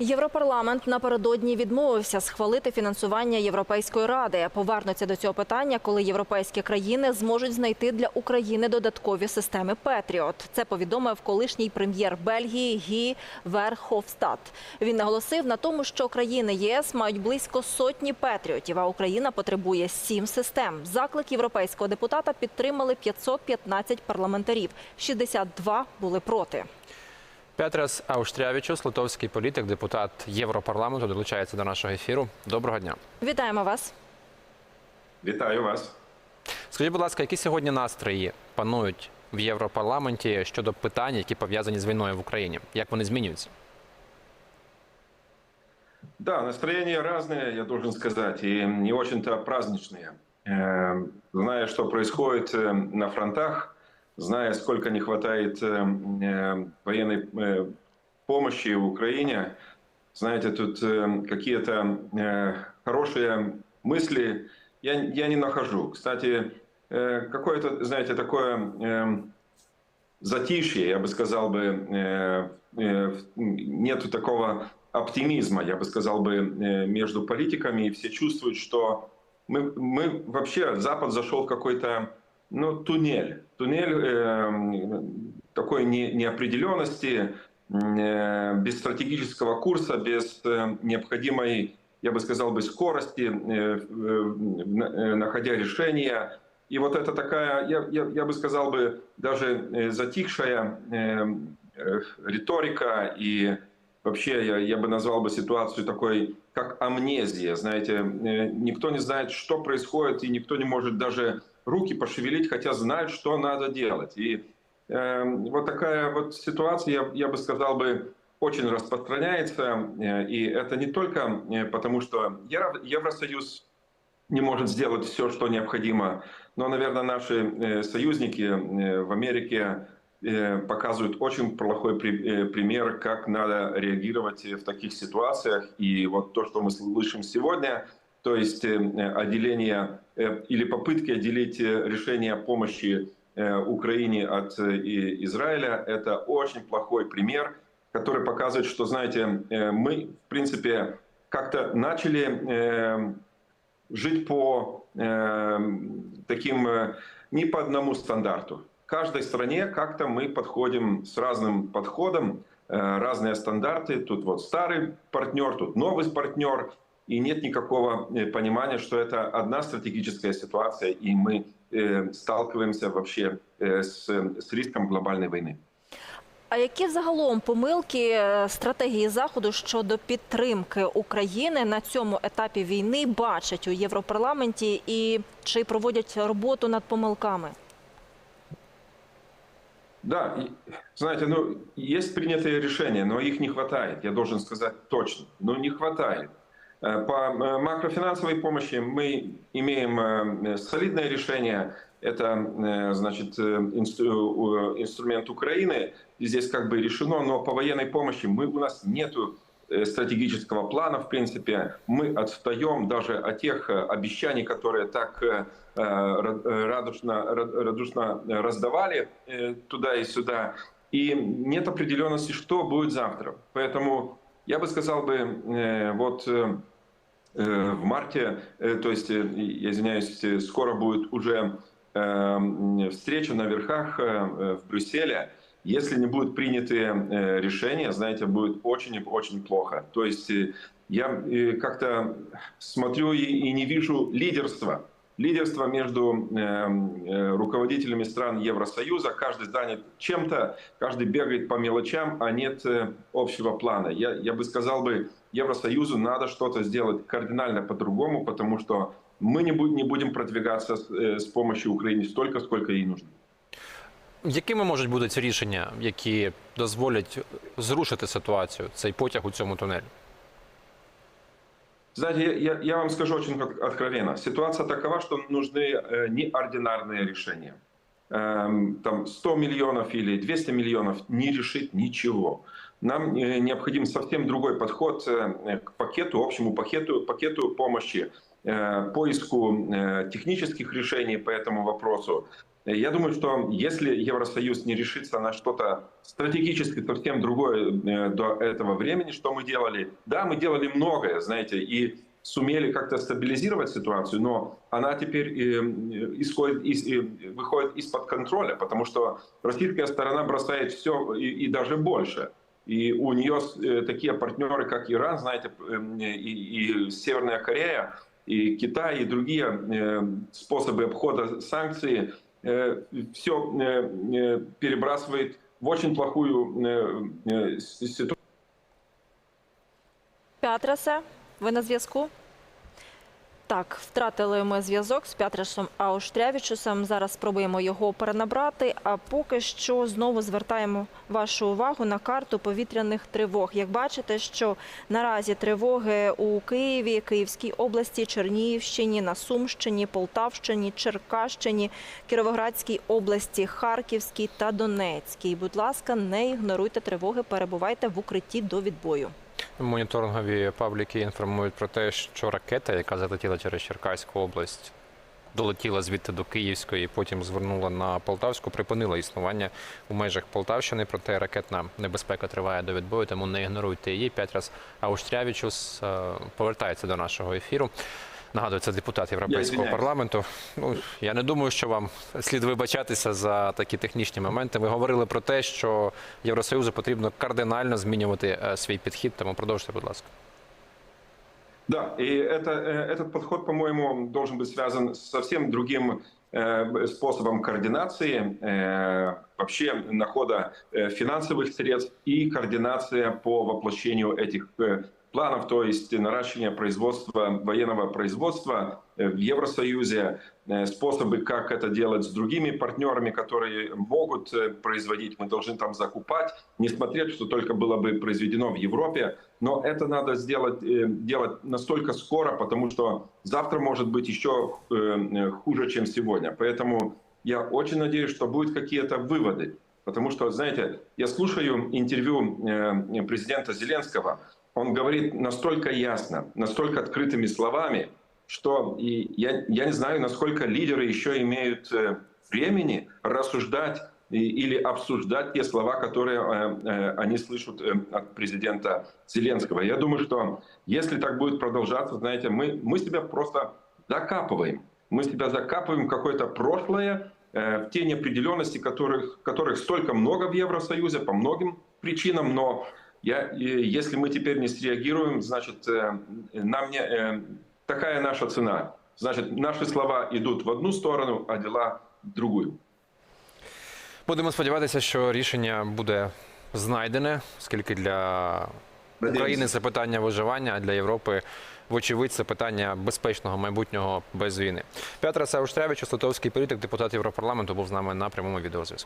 Європарламент напередодні відмовився схвалити фінансування Європейської ради. Повернуться до цього питання, коли європейські країни зможуть знайти для України додаткові системи Петріот. Це повідомив колишній прем'єр Бельгії Гі Верховстат. Він наголосив на тому, що країни ЄС мають близько сотні Петріотів, а Україна потребує сім систем. Заклик європейського депутата підтримали 515 парламентарів. 62 були проти. Петрес Ауштрявічус, литовський політик, депутат Європарламенту, долучається до нашого ефіру. Доброго дня. Вітаємо вас. Вітаю вас. Скажіть, будь ласка, які сьогодні настрої панують в Європарламенті щодо питань, які пов'язані з війною в Україні? Як вони змінюються? Да, настроения разные, я должен сказать, и не очень-то праздничные. Э, Зная, что происходит э, на фронтах, зная, сколько не хватает э, э, военной э, помощи в Украине, знаете, тут какие-то хорошие мысли я, я не нахожу. Кстати, какое-то, знаете, такое затишье, я бы сказал бы, нету такого оптимизма, я бы сказал бы, между политиками, и все чувствуют, что мы, мы вообще, Запад зашел в какой-то ну, туннель, туннель э, такой не, неопределенности, э, без стратегического курса, без э, необходимой, я бы сказал бы, скорости, э, э, э, находя решения. И вот это такая, я, я, я бы сказал бы, даже э, затихшая э, э, риторика и вообще я, я бы назвал бы ситуацию такой, как амнезия. Знаете, э, никто не знает, что происходит, и никто не может даже руки пошевелить, хотя знает, что надо делать. И э, вот такая вот ситуация, я, я бы сказал бы, очень распространяется. Э, И это не только э, потому, что Евро- Евросоюз не может сделать все, что необходимо. Но, наверное, наши э, союзники в Америке показывают очень плохой при- пример, как надо реагировать в таких ситуациях. И вот то, что мы слышим сегодня, то есть э, отделение э, или попытки отделить э, решение о помощи Украине от Израиля, это очень плохой пример, который показывает, что, знаете, мы, в принципе, как-то начали жить по таким, не по одному стандарту. В каждой стране как-то мы подходим с разным подходом, разные стандарты. Тут вот старый партнер, тут новый партнер. И нет никакого э, понимания, что это одна стратегическая ситуация, и мы э, сталкиваемся вообще э, с, с риском глобальной войны. А які загалом помилки е, стратегії заходу щодо підтримки України на цьому етапі війни бачать у Європарламенті і чи проводять роботу над помилками? Да, и, знаете, ну, есть принятые решения, но их не хватает, я должен сказать точно. Ну, не хватает. Э, По э, макрофинансовой помощи мы имеем э, солидное решение. Это, значит, инстру- инструмент Украины. Здесь как бы решено, но по военной помощи мы, у нас нету стратегического плана, в принципе. Мы отстаем даже от тех обещаний, которые так ра- радушно, ра- радушно раздавали туда и сюда. И нет определенности, что будет завтра. Поэтому я бы сказал бы, э, вот э, э, в марте, то есть, я извиняюсь, скоро будет уже э, м, встреча на верхах в Брюсселе. Если не будут приняты решения, знаете, будет очень-очень плохо. То есть я как-то смотрю и, и не вижу лидерства Лидерство между э, э, руководителями стран Евросоюза. Каждый занят чем-то, каждый бегает по мелочам, а нет э, общего плана. Я, я бы сказал бы, Евросоюзу надо что-то сделать кардинально по-другому, потому что мы не, будем не будем продвигаться с, э, с помощью Украине столько, сколько ей нужно. Якими можуть бути ці рішення, які дозволять зрушити ситуацію, цей потяг у цьому тунелі? Знаете, я, я- вам скажу очень от- откровенно. Ситуация такова, что нужны э, неординарные решения. Эм, там 100 миллионов или 200 миллионов не решит ничего. Нам э, необходим совсем другой подход э, к пакету, общему пакету, пакету помощи, поиску э, технических решений по этому вопросу. Э, Я думаю, что если Евросоюз не решится на что-то стратегически совсем другое э, до этого времени, что мы делали, да, мы делали многое, знаете, и сумели как-то стабилизировать ситуацию, но она теперь э, э, исходит э, выходит из-под контроля, потому что российская сторона бросает все и, и даже больше. И у нее э, такие партнеры, как Иран, знаете, э, и, и Северная Корея, и Китай, и другие э, способы обхода санкций, все перебрасывает в очень плохую э, э, ситуацию. Пятрасе, ви на зв'язку? Так, втратили ми зв'язок з Пятрасом Ауштрявічусом. Зараз спробуємо його перенабрати. А поки що знову звертаємо вашу увагу на карту повітряних тривог. Як бачите, що наразі тривоги у Києві, Київській області, Чернігівщині, на Сумщині, Полтавщині, Черкащині, Кіровоградській області, Харківській та Донецькій. Будь ласка, не ігноруйте тривоги, перебувайте в укритті до відбою. Моніторингові пабліки інформують про те, що ракета, яка залетіла через Черкаську область, долетіла звідти до Київської, потім звернула на Полтавську, припинила існування у межах Полтавщини. Проте ракетна небезпека триває до відбою, тому не ігноруйте її. П'ять раз Ауштрявічус е, повертається до нашого ефіру. Нагадую, це депутат Європейського извиняюсь. парламенту. Ну я не думаю, що вам слід вибачатися за такі технічні моменти. Ви говорили про те, що Євросоюзу потрібно кардинально змінювати е, свій підхід. Тому продовжуйте, будь ласка. Да, и это, э, этот подход, по-моему, должен быть связан с совсем другим э, способом координации э, вообще находа э, финансовых средств и координация по воплощению этих э, планов, то есть наращивание производства, военного производства э, в Евросоюзе, э, способы, как это делать с другими партнерами, которые могут э, производить, мы должны там закупать, не смотреть, что только было бы произведено в Европе, но это надо сделать, делать настолько скоро, потому что завтра может быть еще хуже, чем сегодня. Поэтому я очень надеюсь, что будут какие-то выводы. Потому что, знаете, я слушаю интервью президента Зеленского, он говорит настолько ясно, настолько открытыми словами, что и я, я не знаю, насколько лидеры еще имеют э, времени рассуждать или обсуждать те слова, которые э, э, они слышат от президента Зеленского. Я думаю, что если так будет продолжаться, знаете, мы, мы себя просто закапываем. Мы себя закапываем в какое-то прошлое, в те неопределенности, которых, которых столько много в Евросоюзе по многим причинам, но я, и если мы теперь не среагируем, значит, э, нам не, э, такая наша цена. Значит, наши слова идут в одну сторону, а дела в другую. Будемо сподіватися, що рішення буде знайдене, оскільки для України це питання виживання, а для Європи, вочевидь, це питання безпечного майбутнього без війни. П'ятра Сауштрявич, литовський політик, депутат Європарламенту, був з нами на прямому відеозв'язку.